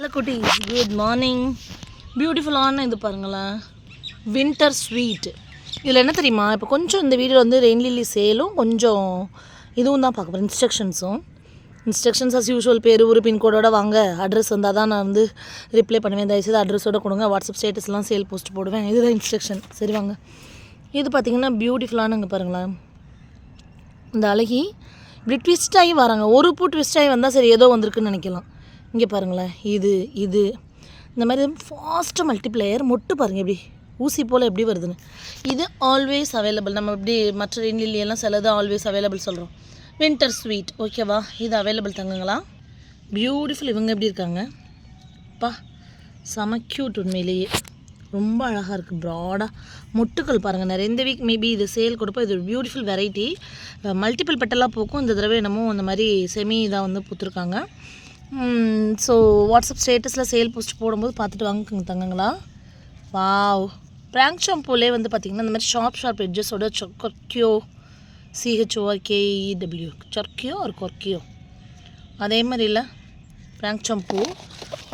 Hello குட்டி good morning பியூட்டிஃபுல்லான இது பாருங்களேன். வின்டர் ஸ்வீட் இதில் என்ன தெரியுமா? இப்போ கொஞ்சம் இந்த வீடியோ வந்து ரெயின் லில்லி சேலும் கொஞ்சம் இதுவும் தான் பார்க்க போகிறேன் இன்ஸ்ட்ரக்ஷன்ஸும் இன்ஸ்ட்ரக்ஷன்ஸ் அஸ் யூஷுவல் பேர் ஊர் பின்கோடோட வாங்க. அட்ரஸ் வந்தால் தான் நான் வந்து ரிப்ளை பண்ணுவேன். தயவுசெய்து அட்ரஸோட கொடுங்க. வாட்ஸ்அப் ஸ்டேட்டஸ்லாம் சேல் போஸ்ட் போடுவேன். இதுதான் இன்ஸ்ட்ரக்ஷன் சரி வாங்க. இது பார்த்தீங்கன்னா பியூட்டிஃபுல்லானுங்க பாருங்களேன். இந்த அழகி இப்படி ட்விஸ்ட் ஆகி வராங்க. ஒரு பூ ட்விஸ்ட் ஆகி வந்தால் சரி ஏதோ வந்திருக்குன்னு நினைக்கலாம். இங்கே பாருங்களேன் இது இது. இந்த மாதிரி ஃபாஸ்ட்டு மல்டிப்ளேயர் மொட்டு பாருங்கள் எப்படி. ஊசி போல் எப்படி வருதுன்னு. இது ஆல்வேஸ் அவைலபிள் நம்ம எப்படி மற்ற ரெயின்லியெல்லாம் சிலது ஆல்வேஸ் அவைலபிள் சொல்கிறோம் வின்டர் ஸ்வீட் ஓகேவா இது அவைலபிள் தங்குங்களா? பியூட்டிஃபுல் இவங்க எப்படி இருக்காங்க? பா செம க்யூட் உண்மையிலேயே. ரொம்ப அழகாக இருக்குது ப்ராடாக முட்டுக்கள் பாருங்கள் நிறைய. இந்த வீக் மேபி இது சேல் கொடுப்போம். இது ஒரு பியூட்டிஃபுல் வெரைட்டி மல்டிபிள் பெட்டலாக பூக்கும். இந்த தடவை என்னமோ அந்த மாதிரி செமி இதாக வந்து பூத்துருக்காங்க. ஸோ வாட்ஸ்அப் ஸ்டேட்டஸில் சேல் போஸ்ட் போடும்போது பார்த்துட்டு வாங்கிக்கோங்க தங்கங்களா? வாவ் பிராங்க் ஷாம்பூலே வந்து பார்த்திங்கன்னா இந்த மாதிரி ஷார்ப் ஷார்ப் எட்ஜஸோட கொர்க்கியோ சிஹெச்ஓஆர்கேஇடபிள்யூ சொர்க்கியோ ஒரு கொர்க்கியோ அதே மாதிரி இல்லை பிராங்க் ஷாம்பூ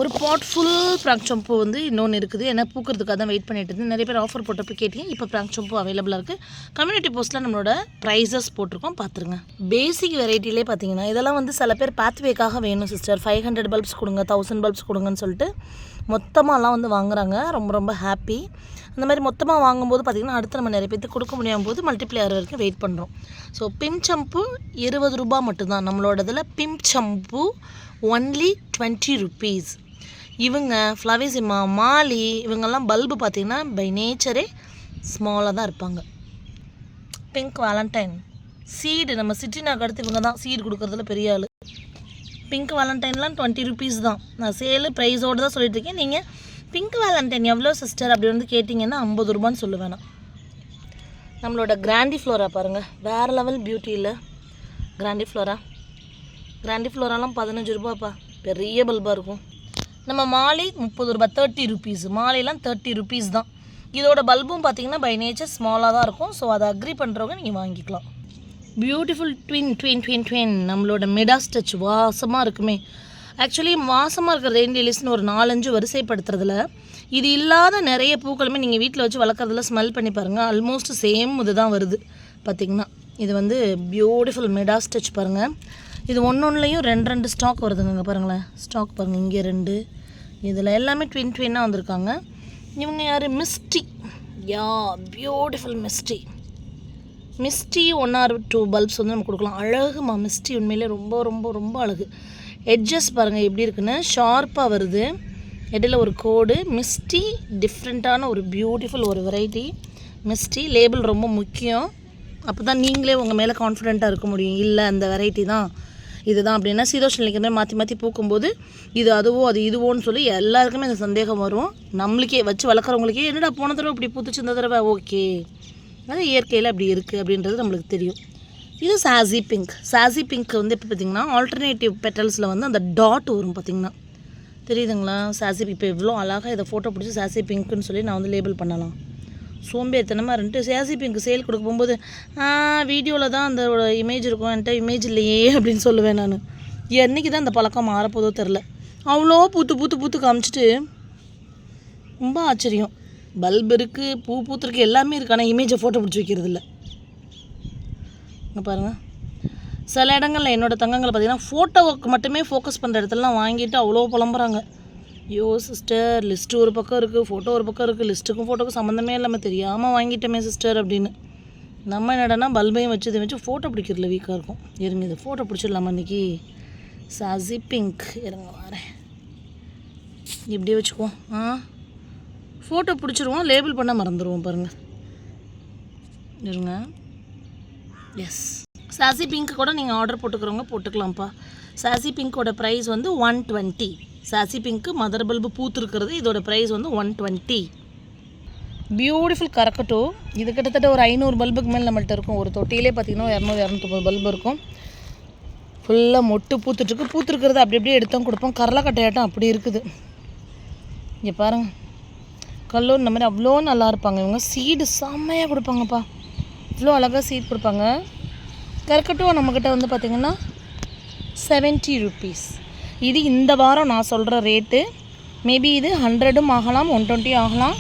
ஒரு பாட் ஃபுல் ப்ராங்க் ஷாம்பூ வந்து இன்னொன்று இருக்குது. ஏன்னா பூக்கிறதுக்காக தான் வெயிட் பண்ணிட்டு இருந்தேன். நிறைய பேர் ஆஃபர் போட்டப்போ கேட்டீங்க. இப்போ ப்ராங்க் ஷாம்பூ அவைலபிளாக இருக்குது கம்யூனிட்டி போஸ்ட்டில் நம்மளோட ப்ரைஸஸ் போட்டிருக்கோம். பார்த்துருங்க பேசிக் வெரைட்டிலே பார்த்தீங்கன்னா இதெல்லாம் வந்து சில பேர் பேத்வேக்காக வேணும் சிஸ்டர் ஃபைவ் ஹண்ட்ரட் பல்ப்ஸ் கொடுங்க தௌசண்ட் பல்ப்ஸ் கொடுங்கன்னு சொல்லிட்டு மொத்தமாகலாம் வந்து வாங்குறாங்க. ரொம்ப ரொம்ப ஹாப்பி அந்த மாதிரி மொத்தமாக வாங்கும்போது பார்த்திங்கன்னா அடுத்து நம்ம நிறைய பேர்த்துக்கு கொடுக்க முடியாம போது மல்டிப்ளேயர் வரைக்கும் வெயிட் பண்ணுறோம் ஸோ பிம் சம்பு இருபது ரூபா மட்டும்தான். நம்மளோடதில் பிம் சம்பு ஒன்லி டுவெண்ட்டி ருபீஸ் இவங்க ஃப்ளவிசிமா மாலி இவங்கெல்லாம் பல்பு பார்த்திங்கன்னா பை நேச்சரே ஸ்மாலாக தான் இருப்பாங்க. பிங்க் வேலண்டைன் சீடு நம்ம சிட்டி நாக்கு அடுத்து இவங்க தான் சீடு கொடுக்குறதுல பெரிய ஆள். பிங்க் வேலண்டைன்லாம் டுவெண்ட்டி ருபீஸ் தான். நான் சேலு ப்ரைஸோடு தான் சொல்லிட்டுருக்கேன் நீங்கள் பிங்க் வேலண்டைன் எவ்வளோ சிஸ்டர் அப்படி வந்து கேட்டிங்கன்னா ஐம்பது ரூபான்னு சொல்லுவேன் நம்மளோட கிராண்டி ஃப்ளோரா பாருங்கள் வேறு லெவல் பியூட்டியில் கிராண்டி ஃப்ளோரா கிராண்டி ஃப்ளோராலாம் பதினஞ்சு ரூபாப்பா. பெரிய பல்பாக இருக்கும். நம்ம மாலை முப்பது ரூபாய் தேர்ட்டி ருபீஸ் மாலையெல்லாம் தேர்ட்டி ருபீஸ் தான். இதோட பல்பும் பார்த்தீங்கன்னா பை நேச்சர் ஸ்மாலாக தான் இருக்கும். ஸோ அதை அக்ரி பண்ணுறவங்க நீங்கள் வாங்கிக்கலாம். Beautiful twin twin twin twin நம்மளோட மெடா ஸ்டச் வாசமாக இருக்குமே. ஆக்சுவலி வாசமாக இருக்கிற ரெயின் லிலிஸ்னு ஒரு நாலஞ்சு வரிசைப்படுத்துறதுல இது இல்லாத நிறைய பூக்களுமே நீங்கள் வீட்டில் வச்சு வளர்க்குறதுல ஸ்மெல் பண்ணி பாருங்கள் ஆல்மோஸ்ட் சேம் இது தான் வருது பார்த்திங்கன்னா இது வந்து பியூட்டிஃபுல் மெடா ஸ்டச் பாருங்கள் இது ஒன்று ஒன்றுலையும் ரெண்டு ரெண்டு ஸ்டாக் வருதுங்க பாருங்களேன். ஸ்டாக் பாருங்கள் இங்கே ரெண்டு இதில் எல்லாமே ட்வின் ட்வின்னாக வந்திருக்காங்க. இவங்க யார்? Misty yeah beautiful misty misty one or two bulbs வந்து நம்ம கொடுக்கலாம். அழகுமா மிஸ்டி உண்மையிலே ரொம்ப ரொம்ப ரொம்ப அழகு. எட்ஜஸ் பாருங்கள் எப்படி இருக்குன்னு? ஷார்ப்பாக வருது. இடையில ஒரு கோடு. மிஸ்டி டிஃப்ரெண்ட்டான ஒரு பியூட்டிஃபுல் ஒரு வெரைட்டி மிஸ்டி லேபிள் ரொம்ப முக்கியம். அப்போ தான் நீங்களே உங்கள் மேலே கான்ஃபிடெண்ட்டாக இருக்க முடியும். இல்லை அந்த வெரைட்டி தான். இதுதான் அப்படின்னா சீதோஷன் மாதிரி மாற்றி மாற்றி பூக்கும்போது இது அதுவோ அது இதுவோன்னு சொல்லி எல்லாருக்குமே அந்த சந்தேகம் வரும். நம்மளுக்கே வச்சு வளர்க்குறவங்களுக்கே என்னடா போன தடவை இப்படி பூத்துச்சு இந்த தடவை? ஓகே. அது இயற்கையில் அப்படி இருக்குது அப்படின்றது நம்மளுக்கு தெரியும். இது சாசி பிங்க். சாசி பிங்க் வந்து இப்போ பார்த்திங்கன்னா ஆல்டர்னேட்டிவ் பெட்டல்ஸில் வந்து அந்த டாட் வரும் பார்த்திங்கன்னா தெரியுதுங்களா? சாசி இப்போ இவ்வளோ அழகாக இதை ஃபோட்டோ பிடிச்சி சாசி பிங்க்குன்னு சொல்லி நான் வந்து லேபிள் பண்ணலாம். சோம்பேறித்தனமாக இருந்துட்டு சேசிபி எனக்கு சேல் கொடுக்க போகும்போது வீடியோவில் தான் அந்த இமேஜ் இருக்கும். என்கிட்ட இமேஜ் இல்லையே அப்படின்னு சொல்லுவேன் நான். என்னைக்கு தான் அந்த பழக்கம் மாறப்போதோ தெரில அவ்வளோ பூத்து பூத்து பூத்து காமிச்சிட்டு ரொம்ப ஆச்சரியம். பல்ப் இருக்குது பூ பூத்துருக்கு எல்லாமே இருக்குது ஆனால் இமேஜை ஃபோட்டோ பிடிச்சி வைக்கிறது இல்லை. இங்கே பாருங்கள் சில இடங்களில் என்னோடய தங்கங்களை பார்த்தீங்கன்னா ஃபோட்டோவுக்கு மட்டுமே ஃபோக்கஸ் பண்ணுற இடத்துலலாம் வாங்கிட்டு அவ்வளோ புலம்புறாங்க. ஐயோ சிஸ்டர் லிஸ்ட்டு ஒரு பக்கம் இருக்குது ஃபோட்டோ ஒரு பக்கம் இருக்குது லிஸ்ட்டுக்கும் ஃபோட்டோக்கும் சம்மந்தமே இல்லாமல் தெரியாமல் வாங்கிட்டோமே சிஸ்டர் அப்படின்னு. நம்ம என்னடனா பல்பையும் வச்சு இதை வச்சு ஃபோட்டோ பிடிக்கிறதுல வீக்காக இருக்கும். இருங்க இதை ஃபோட்டோ பிடிச்சிடலாமா இன்றைக்கி சாசி பிங்க் இருங்க வரேன். இப்படி வச்சுக்குவோம். ஆ? ஃபோட்டோ பிடிச்சிருவோம் லேபிள் பண்ண மறந்துடுவோம் பாருங்கள் இருங்க. எஸ் சாசி பிங்க் கூட நீங்கள் ஆர்டர் போட்டுக்கிறவங்க போட்டுக்கலாம்ப்பா. சாசி பிங்க்கோட ப்ரைஸ் வந்து ஒன் டுவெண்ட்டி சாசி பிங்க்கு மதர் பல்பு பூத்துருக்கிறது இதோட ப்ரைஸ் வந்து ஒன் டுவெண்ட்டி பியூட்டிஃபுல் கரக்கட்டோ இது கிட்டத்தட்ட ஒரு ஐநூறு பல்புக்கு மேலே நம்மள்ட்ட இருக்கும். ஒரு தொட்டியிலே பார்த்தீங்கன்னா இரநூறு இரநூத்தம்பது பல்பு இருக்கும். ஃபுல்லாக மொட்டு பூத்துட்ருக்கு பூத்துருக்கிறது அப்படி அப்படியே எடுத்தோம் கொடுப்போம். கரலக்கட்டையாட்டம் அப்படி இருக்குது. இங்கே பாருங்கள் கல்லூர் இந்த மாதிரி அவ்வளோ நல்லா இருப்பாங்க. இவங்க சீடு செம்மையாக கொடுப்பாங்கப்பா. இவ்வளோ அழகாக சீட் கொடுப்பாங்க. கற்கட்டும் நம்மக்கிட்ட வந்து பார்த்திங்கன்னா செவன்ட்டி ருபீஸ் இது இந்த வாரம் நான் சொல்கிற ரேட்டு மேபி இது ஹண்ட்ரடும் ஆகலாம் ஒன் டுவெண்ட்டி ஆகலாம்.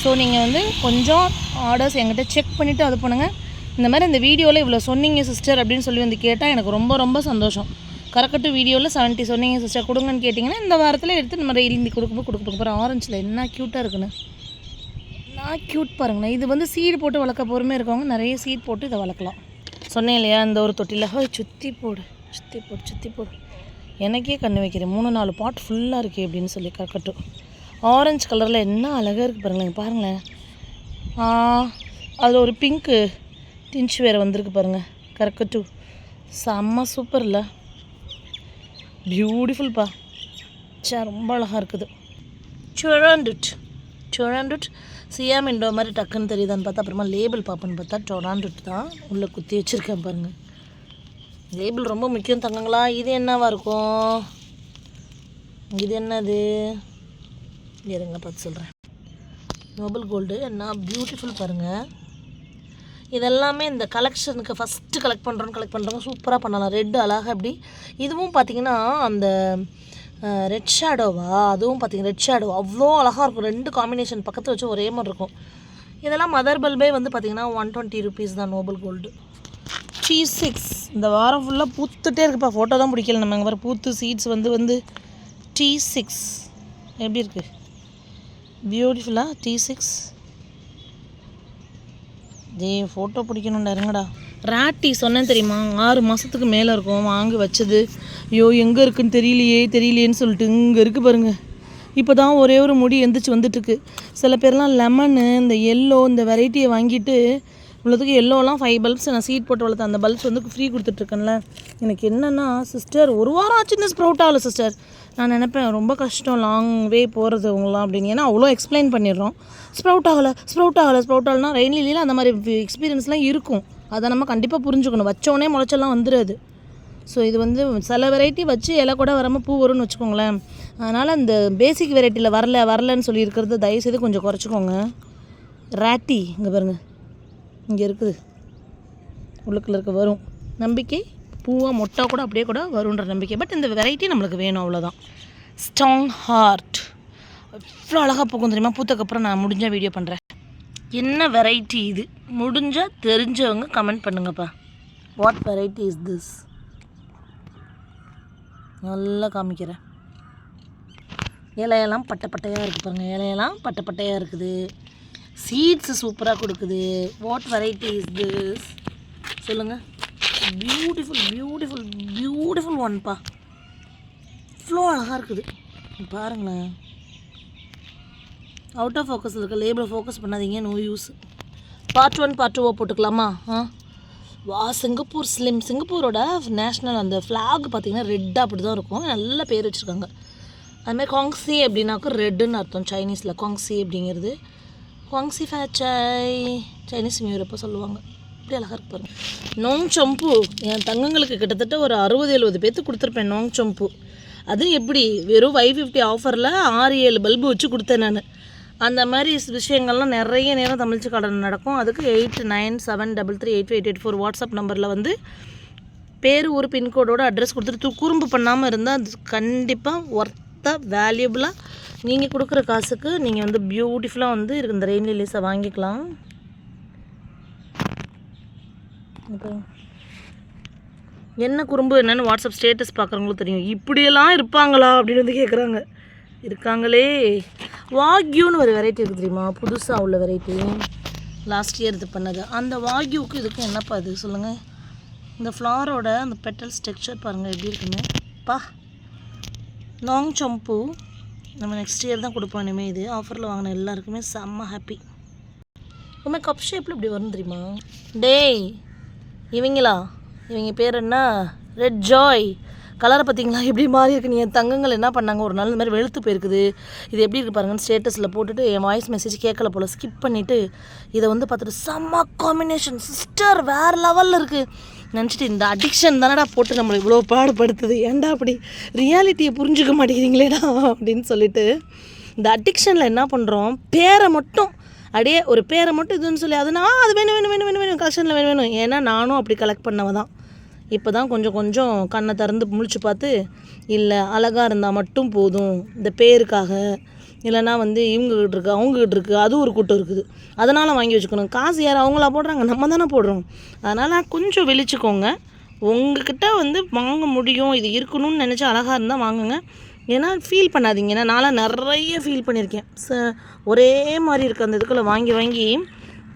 ஸோ நீங்கள் வந்து கொஞ்சம் ஆர்டர்ஸ் என்கிட்ட செக் பண்ணிவிட்டு அது பண்ணுங்கள் இந்த மாதிரி இந்த வீடியோவில் இவ்வளோ சொன்னீங்க சிஸ்டர் அப்படின்னு சொல்லி வந்து கேட்டால் எனக்கு ரொம்ப ரொம்ப சந்தோஷம். கரக்கட்டு வீடியோவில் செவன்ட்டி சொன்னீங்க சிஸ்டர் கொடுங்கன்னு கேட்டிங்கன்னா இந்த வாரத்தில் எடுத்து நம்ம டெய்லி கொடுக்கும்போது கொடுக்க போகிறோம் ஆரஞ்சில் என்ன க்யூட்டாக இருக்குன்னு. நான் க்யூட் பாருங்களேன். இது வந்து சீடு போட்டு வளர்க்க பொறுமை இருக்கவங்க நிறைய சீட் போட்டு இதை வளர்க்கலாம். சொன்னேன் இல்லையா இந்த ஒரு தொட்டியில் சுற்றி போடு சுற்றி போடு சுற்றி போடு. எனக்கே கண்ணு வைக்கிறேன் மூணு நாலு பாட் ஃபுல்லாக இருக்கே அப்படின்னு சொல்லி கற்கட்டும். ஆரஞ்சு கலரில் என்ன அழகாக இருக்குது பாருங்களேன் பாருங்களேன். அதில் ஒரு பிங்க்கு டின்ச் வேறு வந்திருக்கு பாருங்கள் கற்கட்டு செம்ம சூப்பர் இல்லை பியூட்டிஃபுல்ப்பா சே ரொம்ப அழகாக இருக்குது. சுழண்டுட் சுழண்டுட் சியாம் இண்டோ மாதிரி டக்குன்னு தெரியுதான்னு பார்த்தா அப்புறமா லேபிள் பார்ப்பேன்னு பார்த்தா டொராண்டுட் தான் உள்ளே குத்தி வச்சுருக்கேன் பாருங்கள் லேபிள் ரொம்ப முக்கியம் தங்கங்களா? இது என்னவா இருக்கும்? இது என்னது? இருங்க பார்த்து சொல்கிறேன் நோபல் கோல்டு என்ன பியூட்டிஃபுல் பாருங்கள் இதெல்லாமே இந்த கலெக்ஷனுக்கு ஃபஸ்ட்டு கலெக்ட் பண்ணுறோன்னு கலெக்ட் பண்ணுறவங்க சூப்பராக பண்ணலாம். ரெட் அழகாக அப்படி. இதுவும் பார்த்தீங்கன்னா அந்த ரெட் ஷேடோவா அதுவும் பார்த்தீங்கன்னா ரெட் ஷேடோ அவ்வளோ அழகாக இருக்கும். ரெண்டு காம்பினேஷன் பக்கத்தில் வச்சு ஒரே மாதிரி இருக்கும். இதெல்லாம் மதர் பல்பே வந்து பார்த்தீங்கன்னா ஒன் டுவெண்ட்டி ருபீஸ் தான் நோபல் கோல்டு ஃபிஃப்டி சிக்ஸ் இந்த வாரம் ஃபுல்லாக பூத்துட்டே இருக்குப்பா. ஃபோட்டோ தான் பிடிக்கல. நம்ம அங்கே வர பூத்து சீட்ஸ் வந்து வந்து டி சிக்ஸ் எப்படி இருக்குது பியூட்டிஃபுல்லாக டி சிக்ஸ் டே ஃபோட்டோ பிடிக்கணும்டா இருங்கடா. ராட்டி சொன்னேன் தெரியுமா? ஆறு மாதத்துக்கு மேலே இருக்கும். வாங்கி வச்சது. ஐயோ எங்கே இருக்குன்னு தெரியலையே தெரியலையேன்னு சொல்லிட்டு இங்கே இருக்குது பாருங்கள் இப்போ தான் ஒரே ஒரு முடி எந்திரிச்சு வந்துட்டுருக்கு சில பேர்லாம் லெமனு இந்த எல்லோ இந்த வெரைட்டியை வாங்கிட்டு இவ்வளோத்துக்கு எல்லோலாம் ஃபைவ் பல்ப்ஸ் நான் சீட் போட்டு வளர்த்த அந்த பல்ப்ஸ் வந்து ஃப்ரீ கொடுத்துட்ருக்கேன்ல. எனக்கு என்னென்னா சிஸ்டர் ஒரு வாரம் ஆச்சு இந்த ஸ்ப்ரௌட் ஆகலை சிஸ்டர் நான் நினைப்பேன் ரொம்ப கஷ்டம் லாங் வே போகிறது அவங்களாம் அப்படின்னு. ஏன்னா அவ்வளோ எக்ஸ்பிளைன் பண்ணிடுறோம். ஸ்ப்ரவுட் ஆகலை ஸ்ப்ரவுட் ஆகலை ஸ்ப்ரவுட் ஆகலைனா ரெயின்லியில் அந்த மாதிரி எக்ஸ்பீரியன்ஸ்லாம் இருக்கும். அதை நம்ம கண்டிப்பாக புரிஞ்சுக்கணும். வச்சோடனே முளைச்செல்லாம் வந்துடுது. ஸோ இது வந்து சில வெரைட்டி வச்சு இலை கூட வராமல் பூ வரும்னு வச்சுக்கோங்களேன். அதனால் அந்த பேசிக் வெரைட்டியில் வரல வரலன்னு சொல்லியிருக்கிறது தயவுசெய்து கொஞ்சம் குறைச்சிக்கோங்க. ராட்டி இங்கே பாருங்கள் இங்கே இருக்குது. உள்ளுக்குள்ள இருக்க வரும். நம்பிக்கை பூவாக மொட்டா கூட அப்படியே கூட வரும்ன்ற நம்பிக்கை. பட் இந்த வெரைட்டி நம்மளுக்கு வேணும் அவ்வளோதான் ஸ்ட்ராங் ஹார்ட் இவ்வளோ அழகாக பூக்கும் தெரியுமா? பூத்தக்கப்புறம் நான் முடிஞ்ச வீடியோ பண்ணுறேன் என்ன வெரைட்டி இது? முடிஞ்சால் தெரிஞ்சவங்க கமெண்ட் பண்ணுங்கப்பா. வாட் வெரைட்டி இஸ் திஸ் நல்லா காமிக்கிறேன். இலையெல்லாம் பட்டை பட்டையாக இருக்குது பாருங்கள் இலையெல்லாம் பட்டை பட்டையாக இருக்குது. சீட்ஸ் சூப்பராக கொடுக்குது. வாட் வெரைட்டி இஸ் திஸ் சொல்லுங்கள் பியூட்டிஃபுல் பியூட்டிஃபுல் பியூட்டிஃபுல் ஒன்ப்பா இவ்வளோ அழகாக இருக்குது. பாருங்களேன். அவுட் ஆஃப் ஃபோக்கஸ் இருக்க லேபிளை ஃபோக்கஸ் பண்ணாதீங்க no use part one part டூவாக போட்டுக்கலாமா? ஆ? வா சிங்கப்பூர் ஸ்லிம் சிங்கப்பூரோட நேஷ்னல் அந்த ஃப்ளாக் பார்த்தீங்கன்னா ரெட்டாக அப்படி தான் இருக்கும். நல்ல பேர் வச்சுருக்காங்க. அதுமாதிரி காங்ஸி அப்படின்னாக்கா ரெட்டுன்னு அர்த்தம் சைனீஸில் காங்ஸி அப்படிங்கிறது. குவாங்ஸி ஃபேச்சாய் சைனீஸ் நியூ இயர் அப்போ சொல்லுவாங்க. இப்படி அழகாக இருப்பாரு நோங் சொம்பு என் தங்கங்களுக்கு கிட்டத்தட்ட ஒரு அறுபது எழுபது பேர்த்து கொடுத்துருப்பேன் நோங் சொம்பு அது எப்படி? வெறும் ஃபைவ் ஃபிஃப்டி ஆஃபரில் ஆறு ஏழு பல்பு வச்சு கொடுத்தேன் நான். அந்த மாதிரி விஷயங்கள்லாம் நிறைய நேரம் தமிழ்ச்சி கடன் நடக்கும். அதுக்கு eight nine seven double three eight eight eight four WhatsApp நம்பரில் வந்து பேர் ஒரு பின்கோடோட அட்ரஸ் கொடுத்துட்டு குறும்பு பண்ணாமல் இருந்தால் அது கண்டிப்பாக ஒர்த்தாக வேல்யூபிளாக நீங்கள் கொடுக்குற காசுக்கு நீங்கள் வந்து பியூட்டிஃபுல்லாக வந்து இருக்கு. இந்த ரெயின் லிலீஸை வாங்கிக்கலாம். என்ன குறும்பு என்னென்னு வாட்ஸ்அப் ஸ்டேட்டஸ் பார்க்குறவங்களும் தெரியும். இப்படியெல்லாம் இருப்பாங்களா அப்படின்னு வந்து கேட்குறாங்க இருக்காங்களே. வாக்யூன்னு ஒரு வெரைட்டி இருக்குது தெரியுமா? புதுசாக உள்ள வெரைட்டி லாஸ்ட் இயர் இது பண்ணது. அந்த வாக்யூக்கு இதுக்கும் என்னப்பா இது? சொல்லுங்கள் இந்த ஃப்ளாரோட அந்த பெட்டல் ஸ்ட்ரக்சர் பாருங்கள் எப்படி இருக்குன்னு. பா லாங் சம்பு நம்ம நெக்ஸ்ட் இயர் தான் கொடுப்போம் இனிமேல் இது. ஆஃபரில் வாங்கின எல்லாருக்குமே செம்ம ஹாப்பி உண்மை கப் ஷேப்பில் இப்படி வரும் தெரியுமா? டேய் இவங்களா? இவங்க பேர் என்ன? ரெட் ஜாய் கலரை பார்த்தீங்களா? எப்படி மாறி இருக்கு? நீ என் தங்கங்கள் என்ன பண்ணாங்க? ஒரு நாள் இந்த மாதிரி வெளுத்து போயிருக்குது. இது எப்படி இருக்கு பாருங்கன்னு ஸ்டேட்டஸில் போட்டுட்டு என் வாய்ஸ் மெசேஜ் கேட்கல போல். ஸ்கிப் பண்ணிவிட்டு இதை வந்து பார்த்துட்டு செம்ம காம்பினேஷன் சிஸ்டர் வேறு லெவலில் இருக்குது நினச்சிட்டு இந்த அடிக்ஷன் தானடா போட்டு நம்மளை இவ்வளோ பாடுபடுத்துது? ஏன்டா அப்படி ரியாலிட்டியை புரிஞ்சுக்க மாட்டேங்கிறீங்களேடா அப்படின்னு சொல்லிட்டு இந்த அடிக்ஷனில் என்ன பண்ணுறோம் பேரை மட்டும் அப்படியே ஒரு பேரை மட்டும் இதுன்னு சொல்லி அதுனா நான் அது வேணும் வேணும் வேணும் வேணும் வேணும் கலெக்ஷனில் வேணும் வேணும். ஏன்னா நானும் அப்படி கலெக்ட் பண்ணவ தான். இப்போ தான் கொஞ்சம் கொஞ்சம் கண்ணை திறந்து முழிச்சு பார்த்து இல்லை அழகாக இருந்தால் மட்டும் போதும். இந்த பேருக்காக இல்லைன்னா வந்து இவங்ககிட்ட இருக்குது அவங்ககிட்ட இருக்குது அது ஒரு கூட்டம் இருக்குது. அதனால் வாங்கி வச்சுக்கணும். காசு யார் அவங்களா போடுறாங்க? நம்ம தானே போடுறோம். அதனால் கொஞ்சம் வெளிச்சுக்கோங்க. உங்ககிட்ட வந்து வாங்க முடியும் இது இருக்கணும்னு நினச்சி அழகாக இருந்தால் வாங்குங்க. ஏன்னா ஃபீல் பண்ணாதீங்க. ஏன்னா நான்லாம் நிறைய ஃபீல் பண்ணியிருக்கேன். ச ஒரே மாதிரி இருக்க. அந்த இதுக்குள்ளே வாங்கி வாங்கி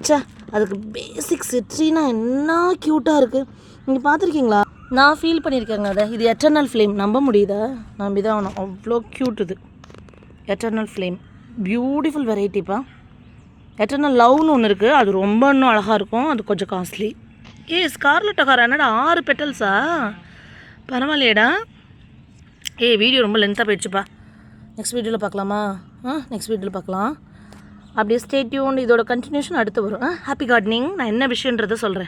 சா அதுக்கு பேசிக் சிட்ரினா என்ன க்யூட்டாக இருக்குது நீங்கள் பார்த்துருக்கீங்களா? நான் ஃபீல் பண்ணியிருக்கேங்க அதை. இது எட்டர்னல் ஃப்ளேம் நம்ப முடியுதா? நம்பி தான் ஆகணும். அவ்வளோ க்யூட் இது. எட்டர்னல் ஃப்ளேம் பியூட்டிஃபுல் வெரைட்டிப்பா எட்டர்னல் லவ்னு ஒன்று இருக்குது அது ரொம்ப இன்னும் அழகாக இருக்கும். அது கொஞ்சம் காஸ்ட்லி ஏ ஸ்கார்லெட் என்னடா ஆறு பெட்டல்ஸா பரவாயில்லையடா. ஏ வீடியோ ரொம்ப லென்த்தாக போயிடுச்சுப்பா. நெக்ஸ்ட் வீடியோவில் பார்க்கலாமா? ஆ நெக்ஸ்ட் வீடியோவில் பார்க்கலாம். அப்படியே ஸ்டேட்யூன் இதோட கண்டினியூஷன் அடுத்து வரும். ஹாப்பி கார்டனிங் நான் என்ன விஷயன்றதை சொல்கிறேன்